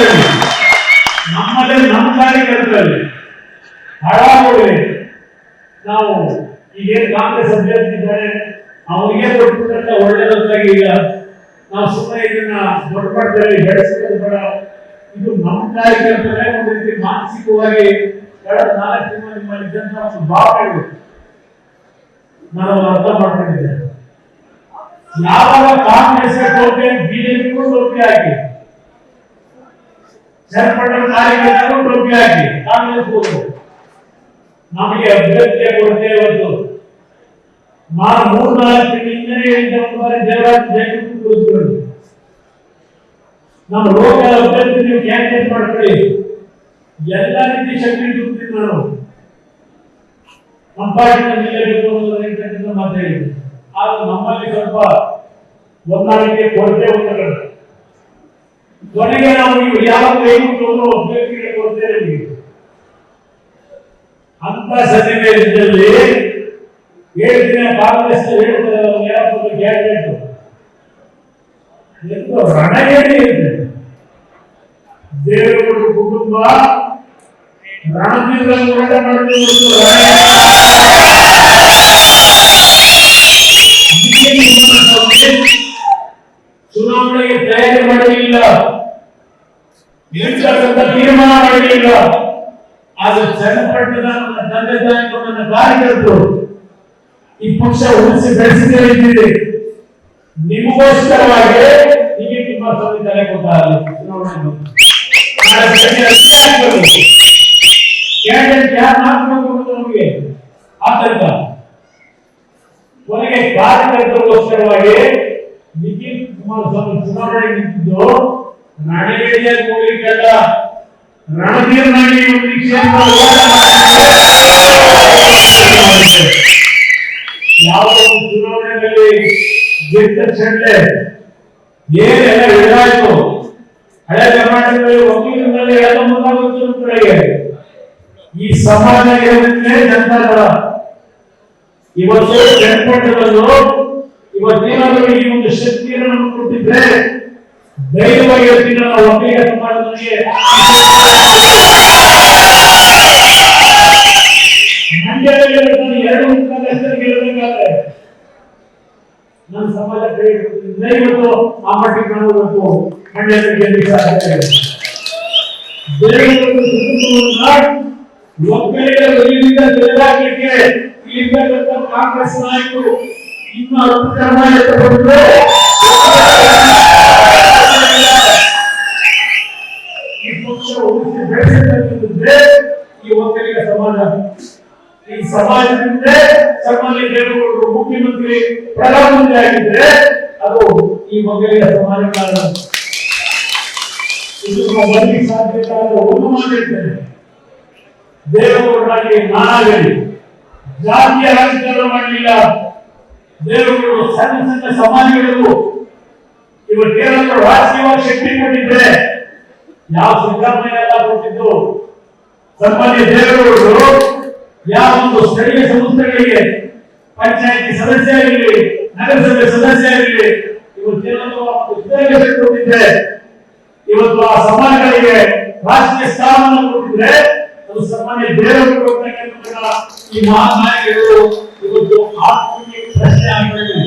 ಕಾರ್ಯಕರ್ತರಲ್ಲಿ ನಮ್ಮಲ್ಲಿ ನಮ್ಮ ಕಾರ್ಯಕರ್ತರಲ್ಲಿ ಹಾಳಾಗೋಗಿದೆ ನಾವು ಈಗೇನು ಕಾಂಗ್ರೆಸ್ ಅಭ್ಯರ್ಥಿದ್ದಾರೆ, ಅವರಿಗೆ ಕೊಟ್ಬಿಟ್ರೆ ಒಳ್ಳೇದಂತಾಗಿ ಈಗ ನಾವು ಸುಮ್ಮನೆ ಇದನ್ನ ದೊಡ್ಡ ಮಟ್ಟದಲ್ಲಿ ಬೆಳೆಸೋದು ಬೇಡ. ಇದು ನಮ್ಮ ಕಾರ್ಯಕರ್ತರೇ ಒಂದು ರೀತಿ ಮಾನಸಿಕವಾಗಿ ಕಳೆದ ನಾಲ್ಕು ತಿಂಗಳು ನಿಮ್ಮಲ್ಲಿ ಇದ್ದಂತ ಒಂದು ಭಾವನೆಗಳು ನಾನು ಅರ್ಥ ಮಾಡ್ಕೊಂಡಿದ್ದೇನೆ. ಯಾವಾಗ ಕಾಂಗ್ರೆಸ್ ಟೋಪಿ ಬಿಜೆಪಿಗೂ ಟೋಪಿ ಹಾಕಿ ಚನ್ನಪಟ್ಟಣ ಕಾರ್ಯಕರ್ತರು ಟೋಪಿ ಹಾಕಿ ಕಾಂಗ್ರೆಸ್ ನಮಗೆ ಅಭ್ಯರ್ಥಿಯ ಕೊರತೆ ಇವತ್ತು ನಾನು ಹೇಳಿದ್ದೆ ಒಂದು ಬಾರಿ ದೇವರಾಜ್ ತೋರಿಸ್ಕೊಂಡು ನಮ್ಮ ಲೋಕಲ್ ಅಭ್ಯರ್ಥಿ ನೀವು ಕ್ಯಾಂಡಿಡೇಟ್ ಮಾಡ್ಕೊಳ್ಳಿ. ಎಲ್ಲ ರೀತಿ ಶಕ್ತಿ ತುಂಬ್ತೀನಿ ನಾನು. ನಮ್ಮ ಪಾರ್ಟಿನ ನಿಲ್ಲಬೇಕು ಅನ್ನೋದನ್ನ ಮಾತು ಹೇಳಿದ್ದೆ. ಆದ್ರೆ ನಮ್ಮಲ್ಲಿ ಸ್ವಲ್ಪ ಹೊಂದಾಣಿಕೆ, ಕೊರತೆ ಒಂದಗಳು ಕೊನೆಗೆ ನಾವು ನೀವು ಯಾವ ಕೈಗೊಂಡು ಅಭ್ಯರ್ಥಿಗಳಿಗೆ ಕೊಡ್ತೇವೆ ನೀವು? ಅಂತ ಸನ್ನಿವೇಶದಲ್ಲಿ ಹೇಳ್ತೀನಿ ಕಾಂಗ್ರೆಸ್ ಹೇಳ್ತಾರೆ ಯಾವತ್ತೊಂದು ಕ್ಯಾಂಡಿಡೇಟ್ ಎಂದು ರಣಗೇಡಿ ಇದೆ. ದೇವರು ಕುಟುಂಬ, ರಣದಿಂದ ಊಟ ಮಾಡಿದ ತೀರ್ಮಾನ ಮಾಡಲಿಲ್ಲ. ಆದ್ರೆ ಚನ್ನಪಟ್ಟಣ ತಂದೆ ತಾಯಿಗಳು ನನ್ನ ಕಾರ್ಯಕರ್ತರು ಈ ಪಕ್ಷ ಉಳಿಸಿ ಬೆಳೆಸಿದೇ ನಿಮಗೋಸ್ಕರವಾಗಿ ನಿಮಗೆ ನಿಮ್ಮ ಯಾರು ಹಾಕಬೇಕು ನಮಗೆ? ಆದ್ದರಿಂದ ಕೊನೆಗೆ ಕಾರ್ಯಕರ್ತರಿಗೋಸ್ಕರವಾಗಿ ನಿಖಿಲ್ ಕುಮಾರಸ್ವಾಮಿ ಚುನಾವಣೆ ನಿಂತಿದ್ದು ರಣವೇದಿಯಾಗಿ ಹೋಗ್ಲಿಕ್ಕಲ್ಲ ರಣಧೀರ್ನಾಗಿ ಒಂದು ಕ್ಷೇತ್ರ ಯಾವ ಚುನಾವಣೆಯಲ್ಲಿ ಗೆದ್ದ ಕ್ಷಣೆ ಏನೆಲ್ಲ ಎದುರಾಯ್ತು ಹಳೆ ಕರ್ನಾಟಕದಲ್ಲಿ ವಕೀಲರಲ್ಲಿ ಎಲ್ಲ ಮುಂದಾಗುತ್ತೆ ನಮ್ಮ ಕಡೆಗೆ ಈ ಸಮಾಜ ಜನತಾ ಇವತ್ತು ಚನ್ನಪಟ್ಟಣದಲ್ಲೂ ಇವತ್ತೇನಾದರೂ ಈ ಒಂದು ಶಕ್ತಿಯನ್ನು ಕೊಟ್ಟಿದ್ರೆ ಧೈರ್ಯವಾಗಿ ಹೇಳ್ತೀನಿ ನಾವು ಒಟ್ಟಿಗೆ ಎರಡು ಆ ಮಟ್ಟಿಗೆ ಮಂಡ್ಯದಲ್ಲಿ ಸಾಧ್ಯ ಒಕ್ಕಲಿಗರ ವಿರುದ್ಧ ತೆಗೆದಾಕಲಿಕ್ಕೆ ಇಲ್ಲಿರ್ತಕ್ಕಂಥ ಕಾಂಗ್ರೆಸ್ ನಾಯಕರು ಇನ್ನು ಹತ್ತು ಕ್ರಮ ಒಕ್ಕಲಿಗ ಸಮಾಜ ಈ ಸಮಾಜದಿಂದ ಸನ್ಮಾನ್ಯ ದೇವೇಗೌಡರು ಮುಖ್ಯಮಂತ್ರಿ ಪ್ರಧಾನಮಂತ್ರಿ ಆಗಿದ್ರೆ ಅದು ಈ ಒಕ್ಕಲಿಗ ಕಾರಣ ಇದು ಬರ್ಲಿಕ್ಕೆ ಸಾಧ್ಯತೆ ಒಂದು ಮಾಡಿರ್ತೇನೆ ದೇವೇಗೌಡರಾಗಿ ನಾನಾಗಲಿ ಜಾತಿಯ ರಾಜಕಾರಣ ಮಾಡಲಿಲ್ಲ. ದೇವೇಗೌಡರು ಸಣ್ಣ ಸಣ್ಣ ಸಮಾಜಗಳಿಗೂ ಇವತ್ತೇನಾದ್ರೂ ರಾಜಕೀಯವಾಗಿ ಶಕ್ತಿ ಕೊಟ್ಟಿದ್ರೆ ಯಾವ ಎಲ್ಲ ಕೊಟ್ಟಿದ್ದು? ಸನ್ಮಾನ್ಯ ದೇವೇಗೌಡರು ಯಾವ ಒಂದು ಸ್ಥಳೀಯ ಸಂಸ್ಥೆಗಳಿಗೆ ಪಂಚಾಯತಿ ಸದಸ್ಯ ಆಗಿರಲಿ ನಗರಸಭೆ ಸದಸ್ಯ ಆಗಿರಲಿ ಉದ್ಯೋಗ ಕೊಟ್ಟಿದ್ರೆ ಇವತ್ತು ಆ ಸಮಾಜಗಳಿಗೆ ರಾಷ್ಟ್ರೀಯ ಸ್ಥಾನವನ್ನು ಕೊಟ್ಟಿದ್ರೆ, ಅದು ಸನ್ಮಾನ್ಯ ದೇವರು ಈ ಮಹಾನ್ ಇವತ್ತು ಆತ್ಮೀಯ ಪ್ರಶ್ನೆ ಇದೆ